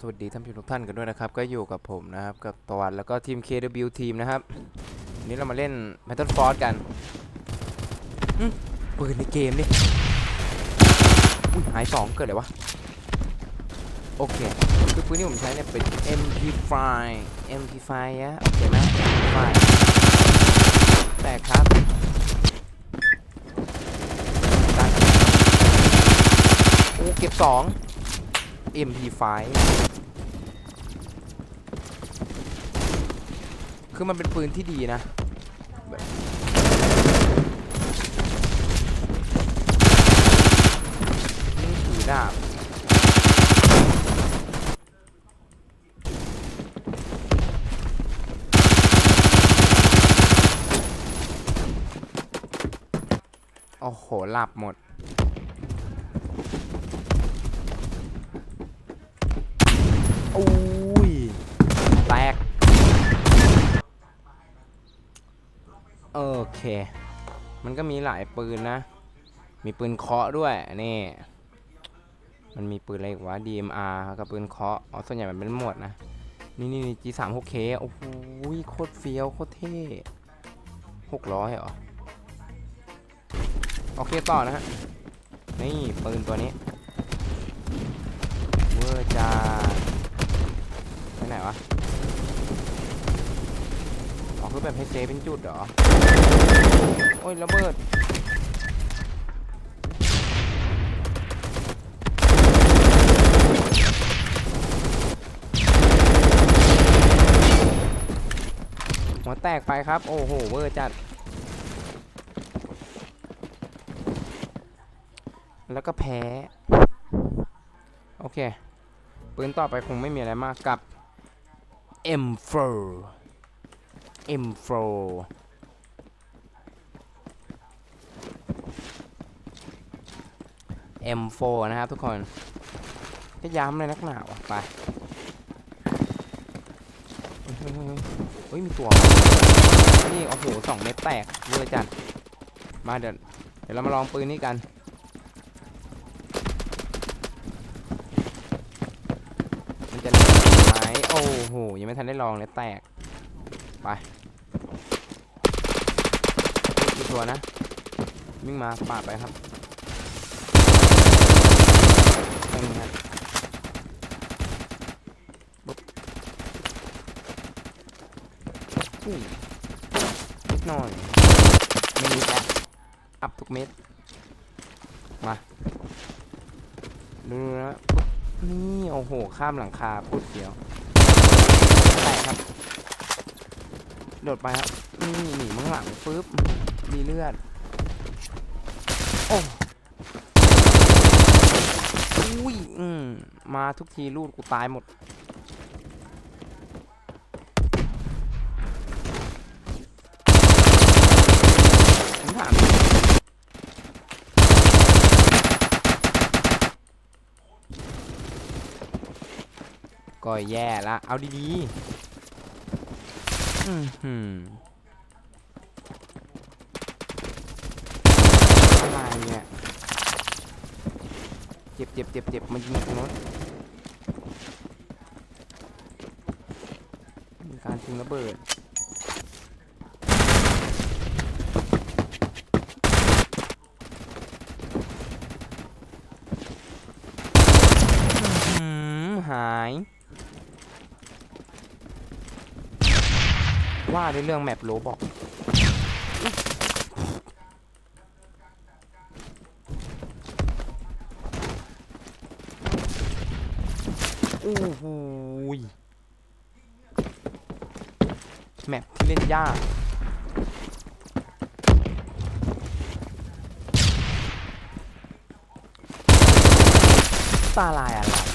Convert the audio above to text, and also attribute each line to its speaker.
Speaker 1: สวัสดีท่านผู้ชมทุกท่านกันด้วยนะครับ ก็อยู่กับผมนะครับ กับตวันแล้วก็ทีม KW ทีมนะครับวันนี้เรามาเล่น Battle Force กันปืนในเกมดิอุ้ยหายสองเกิดอะไรวะ โอเค คือปืนที่ผมใช้เนี่ยเป็น MP5 MP5 อะโอเคไหม MP5 แต่ครับโอ้เก็บสอง MP5 คือมันเป็นปืนที่ดีนะ นี่ถือดาบโอ้โหหลับหมด อุ้ย แตก โอเค มันก็มีหลายปืนนะ มีปืนเคาะด้วย นี่ มันมีปืนอะไรอีกวะ DMR กับปืนเคาะ อ๋อ ส่วนใหญ่มันเป็นหมวดนะ นี่นี่ G36K โอ้โหโคตรเฟี้ยว โคตรเท่หกร้อยเหรอ โอเค ต่อนะฮะ นี่ ปืนตัวนี้ เวอร์จ้า ไหนวะ อ๋อคือแบบให้เซฟเป็นจุดเหรอ โอ้ยระเบิดหัวแตกไปครับ โอ้โหเวอร์จัด แล้วก็แพ้ โอเคปืนต่อไปคงไม่มีอะไรมากกับ M4 M4 M4 นะครับทุกคน ก็ย้ำเลยนักหนาวไปเฮ้ยมีตัว นี่ โอ้โหสองเม็ดแตกเวอร์จัด มาเดี๋ยวเดี๋ยวเรามาลองปืนนี้กันจะเล่นไหม โอ้โห ยังไม่ทันได้ลองเลยแตก ไปกี่ตัวนะ วิ่งมาปาดไปครับตรงนี้ครับปุ๊บนิดหน่อย ไม่นิดแล้วอัพทุกเม็ด มา ดูนะนี่ โอ้โห ข้ามหลังคาพูดเดียว แตกครับ โดดไปครับนี่หนีมังหลังปึ๊บ มีเลือด โอ้อุ้ยอืมมาทุกทีลูดกูตายหมด ผมถาม ก็แย่ละ เอาดีๆอือหือะไรเนี่ย เจ็บเจ็บเจ็บเจ็บมันยิงตรงโน้นมีการทิ้งระเบิด อื้อหือหาย ว่าในเรื่องแมปโลบอกโอ้โหแมปที่เล่นยากตาลายอะไร